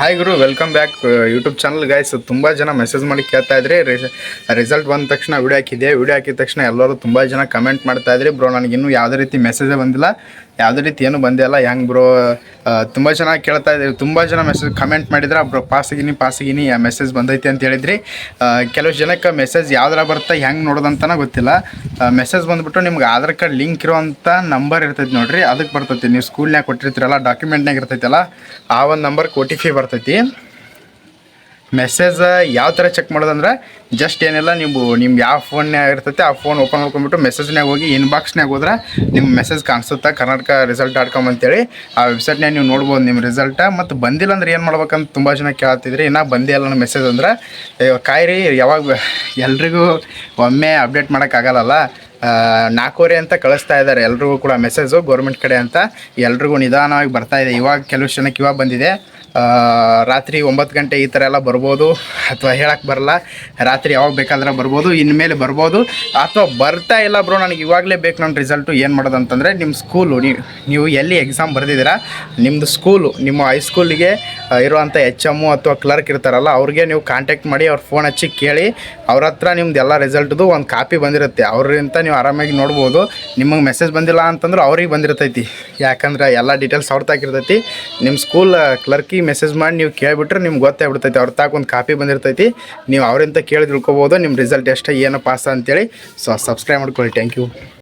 Hi ಗುರು welcome back YouTube channel guys ತುಂಬ ಜನ message ಮಾಡಿ ಕೇಳ್ತಾ ಇದ್ರಿ. ರಿಸಲ್ಟ್ ಬಂದ ತಕ್ಷಣ ವಿಡಿಯೋ ಹಾಕಿದೆ ವಿಡಿಯೋ ಹಾಕಿದ ತಕ್ಷಣ ಎಲ್ಲರೂ ತುಂಬ ಜನ ಕಮೆಂಟ್ ಮಾಡ್ತಾ ಇದ್ರಿ. ಬ್ರೋ ನನಗಿನ್ನೂ ಯಾವುದೇ ರೀತಿ ಮೆಸೇಜೇ ಬಂದಿಲ್ಲ. ಯಾವುದೇ ರೀತಿ ಏನು ಬಂದಿಲ್ಲ ಹೆಂಗೆ ಬ್ರೋ ತುಂಬ ಜನ ಕೇಳ್ತಾ ಇದ್ದೀವಿ ತುಂಬ ಜನ ಮೆಸೇಜ್ ಕಮೆಂಟ್ ಮಾಡಿದ್ರೆ, ಬ್ರೋ ಪಾಸಿಗಿನಿ ಆ ಮೆಸೇಜ್ ಬಂದೈತಿ ಅಂತ ಹೇಳಿದ್ರಿ. ಕೆಲವು ಜನಕ್ಕೆ ಮೆಸೇಜ್ ಯಾವ್ದಾರ ಬರುತ್ತೆ, ಹೆಂಗೆ ನೋಡೋದಂತನ ಗೊತ್ತಿಲ್ಲ. ಮೆಸೇಜ್ ಬಂದ್ಬಿಟ್ಟು ನಿಮ್ಗೆ ಆಧಾರ್ ಕಾರ್ಡ್ ಲಿಂಕ್ ಇರೋವಂಥ ನಂಬರ್ ಇರ್ತೈತಿ ನೋಡಿರಿ. ಅದಕ್ಕೆ ಬರ್ತೈತಿ. ನೀವು ಸ್ಕೂಲ್ನಾಗ ಕೊಟ್ಟಿರ್ತೀರಲ್ಲ ಡಾಕ್ಯುಮೆಂಟ್ನಾಗ ಇರ್ತೈತಲ್ಲ, ಆ ಒಂದು ನಂಬರ್ಗೆ ಒ ಟಿ ಬರ್ತೈತಿ. ಮೆಸೇಜ್ ಯಾವ ಥರ ಚೆಕ್ ಮಾಡೋದಂದ್ರೆ ಜಸ್ಟ್ ಏನಿಲ್ಲ ನೀವು ನಿಮ್ಗೆ ಯಾವ ಫೋನ್ನಾಗ ಇರ್ತೈತೆ, ಆ ಫೋನ್ ಓಪನ್ ಮಾಡ್ಕೊಂಡ್ಬಿಟ್ಟು ಮೆಸೇಜ್ನಾಗ ಹೋಗಿ ಇನ್ಬಾಕ್ಸ್ನಾಗ ಹೋದ್ರೆ ನಿಮ್ಮ ಮೆಸೇಜ್ ಕಾಣಿಸುತ್ತೆ, ಕರ್ನಾಟಕ ರಿಸಲ್ಟ್ ಡಾಟ್ ಕಾಮ್ ಅಂತೇಳಿ. ಆ ವೆಬ್ಸೈಟ್ನಾಗ ನೀವು ನೋಡ್ಬೋದು ನಿಮ್ಮ ರಿಸಲ್ಟ ಮತ್ತು ಬಂದಿಲ್ಲ ಅಂದ್ರೆ ಏನು ಮಾಡ್ಬೇಕಂತ ತುಂಬ ಜನ ಕೇಳ್ತಿದ್ರಿ. ಇನ್ನೂ ಬಂದೇ ಇಲ್ಲ ನನ್ನ ಮೆಸೇಜ್ ಅಂದ್ರೆ ಕಾಯಿರಿ, ಯಾವಾಗ ಎಲ್ರಿಗೂ ಒಮ್ಮೆ ಅಪ್ಡೇಟ್ ಮಾಡೋಕ್ಕಾಗಲ್ಲ ನಾಲ್ಕೂವರೆ ಅಂತ ಕಳಿಸ್ತಾ ಇದ್ದಾರೆ ಎಲ್ರಿಗೂ ಕೂಡ ಮೆಸೇಜು ಗೌರ್ಮೆಂಟ್ ಕಡೆ ಅಂತ ಎಲ್ರಿಗೂ ನಿಧಾನವಾಗಿ ಬರ್ತಾ ಇದೆ. ಇವಾಗ ಕೆಲವು ಜನಕ್ಕೆ ಇವಾಗ ಬಂದಿದೆ. ರಾತ್ರಿ ಒಂಬತ್ತು ಗಂಟೆ ಈ ಥರ ಎಲ್ಲ ಬರ್ಬೋದು ಅಥವಾ ಹೇಳಕ್ಕೆ ಬರಲ್ಲ. ರಾತ್ರಿ ಯಾವಾಗ ಬೇಕಾದ್ರೆ ಬರ್ಬೋದು, ಇನ್ಮೇಲೆ ಬರ್ಬೋದು. ಅಥವಾ ಬರ್ತಾ ಇಲ್ಲ ಬ್ರೋ, ನನಗೆ ಇವಾಗಲೇ ಬೇಕು ನನ್ನ ರಿಸಲ್ಟು ಏನು ಮಾಡೋದು ಅಂತಂದರೆ ನಿಮ್ಮ ಸ್ಕೂಲು ನೀವು ಎಲ್ಲಿ ಎಕ್ಸಾಮ್ ಬರೆದಿದ್ದೀರಾ ನಿಮ್ಮದು ಸ್ಕೂಲು ನಿಮ್ಮ ಹೈಸ್ಕೂಲಿಗೆ ಇರುವಂಥ ಎಚ್ ಎಮ್ಮು ಅಥವಾ ಕ್ಲರ್ಕ್ ಇರ್ತಾರಲ್ಲ, ಅವ್ರಿಗೆ ನೀವು ಕಾಂಟ್ಯಾಕ್ಟ್ ಮಾಡಿ ಅವ್ರ ಫೋನ್ ಹಚ್ಚಿ ಕೇಳಿ, ಅವ್ರ ಹತ್ರ ನಿಮ್ದು ಎಲ್ಲ ರಿಸಲ್ಟ್ದು ಒಂದು ಕಾಪಿ ಬಂದಿರುತ್ತೆ. ಅವ್ರಿಂದ ನೀವು ಆರಾಮಾಗಿ ನೋಡ್ಬೋದು. ನಿಮಗೆ ಮೆಸೇಜ್ ಬಂದಿಲ್ಲ ಅಂತಂದ್ರೆ ಅವ್ರಿಗೆ ಬಂದಿರ್ತೈತಿ. ಯಾಕಂದ್ರೆ ಎಲ್ಲ ಡೀಟೇಲ್ಸ್ ಅವ್ರ ತಾಕಿರ್ತೈತಿ ನಿಮ್ಮ ಸ್ಕೂಲ್ ಕ್ಲರ್ಕಿಗೆ ಮೆಸೇಜ್ ಮಾಡಿ ನೀವು ಕೇಳಿಬಿಟ್ರೆ ನಿಮ್ಗೆ ಗೊತ್ತಾಗ್ಬಿಡ್ತೈತಿ ಅವ್ರ ತಾಕ ಒಂದು ಕಾಪಿ ಬಂದಿರ್ತೈತಿ. ನೀವು ಅವರಿಂದ ಕೇಳಿ ತಿಳ್ಕೊಬೋದು ನಿಮ್ಮ ರಿಸಲ್ಟ್ ಎಷ್ಟು, ಏನು ಪಾಸ್ ಅಂತೇಳಿ. ಸೊ ಸಬ್ಸ್ಕ್ರೈಬ್ ಮಾಡ್ಕೊಳ್ಳಿ. Thank you